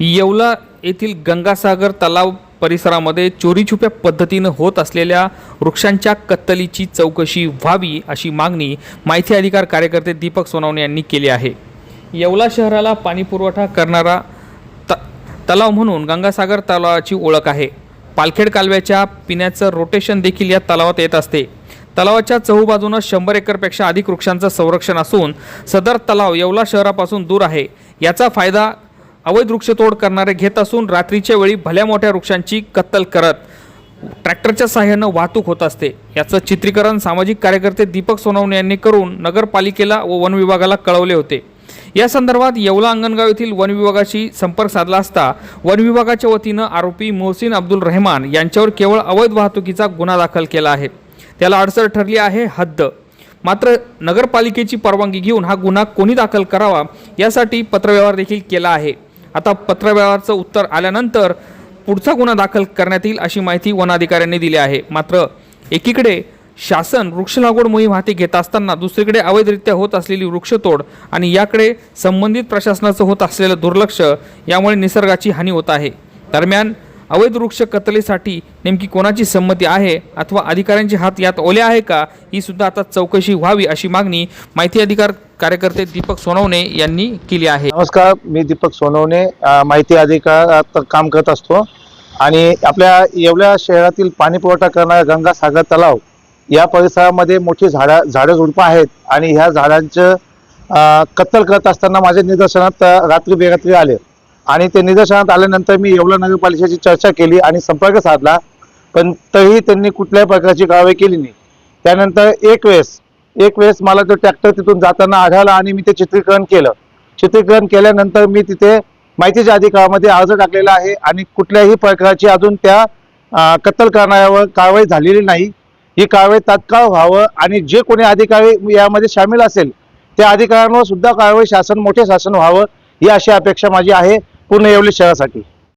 येवला येथील गंगासागर तलाव परिसरामध्ये चोरीछुप्या पद्धतीनं होत असलेल्या वृक्षांच्या कत्तलीची चौकशी व्हावी अशी मागणी माहिती अधिकार कार्यकर्ते दीपक सोनवणे यांनी केली आहे. येवला शहराला पाणीपुरवठा करणारा त तलाव म्हणून गंगासागर तलावाची ओळख आहे. पालखेड कालव्याच्या पिण्याचं रोटेशन देखील या तलावात येत असते. तलावाच्या चहूबाजूनं शंभर एकरपेक्षा अधिक वृक्षांचं संरक्षण असून सदर तलाव येवला शहरापासून दूर आहे. याचा फायदा अवैध वृक्षतोड करणारे घेत असून रात्रीच्या वेळी भल्या मोठ्या वृक्षांची कत्तल करत ट्रॅक्टरच्या सहाय्यानं वाहतूक होत असते. याचं चित्रीकरण सामाजिक कार्यकर्ते दीपक सोनवणे यांनी करून नगरपालिकेला व वन विभागाला कळवले होते. या संदर्भात येवला अंगणगाव येथील वन विभागाशी संपर्क साधला असता वन विभागाच्या वतीनं आरोपी मोहसिन अब्दुल रहमान यांच्यावर केवळ अवैध वाहतुकीचा गुन्हा दाखल केला आहे. त्याला अडचण ठरली आहे हद्द. मात्र नगरपालिकेची परवानगी घेऊन हा गुन्हा कोणी दाखल करावा यासाठी पत्रव्यवहार देखील केला आहे. आता पत्रव्यवहारचं उत्तर आल्यानंतर पुढचा गुन्हा दाखल करण्यात येईल अशी माहिती वनाधिकाऱ्यांनी दिली आहे. मात्र एकीकडे शासन वृक्ष लागवड मोहीम हाती घेत असताना दुसरीकडे अवैधरित्या होत असलेली वृक्षतोड आणि याकडे संबंधित प्रशासनाचं होत असलेलं दुर्लक्ष यामुळे निसर्गाची हानी होत आहे. दरम्यान अवैध वृक्ष कत्तलीसाठी नेमकी कोणाची संमती आहे अथवा अधिकाऱ्यांचे हात यात ओले आहे का ही सुद्धा आता चौकशी व्हावी अशी मागणी माहिती अधिकार कार्यकर्ते दीपक सोनवणे यांनी केली आहे. नमस्कार मी दीपक सोनवणे माहिती अधिकारात काम करत असतो. आणि आपल्या येवल्या शहरातील पाणी पुरवठा करणारा गंगा सागर तलाव या परिसरामध्ये मोठी झाडा झाडं झुडपं आहेत आणि ह्या झाडांचं कत्तल करत असताना माझ्या निदर्शनात रात्री बेरात्री आले. आणि ते निदर्शनात आल्यानंतर मी येवला नगरपालिकेची चर्चा केली आणि संपर्क साधला पण तरीही त्यांनी कुठल्याही प्रकारची कारवाई केली नाही. त्यानंतर एक वेळेस एक वेळेस मला तो ट्रॅक्टर तिथून जाताना आढळला आणि मी ते चित्रीकरण केलं. चित्रीकरण केल्यानंतर मी तिथे माहितीच्या अधिकारामध्ये अर्ज टाकलेला आहे आणि कुठल्याही प्रकारची अजून त्या कत्तल करणाऱ्यावर कारवाई झालेली नाही. ही कारवाई तात्काळ व्हावं आणि जे कोणी अधिकारी यामध्ये सामील असेल त्या अधिकाऱ्यांवर सुद्धा कारवाई शासन मोठे शासन व्हावं ही अशी अपेक्षा माझी आहे. पूर्ण येवली शहरासाठी.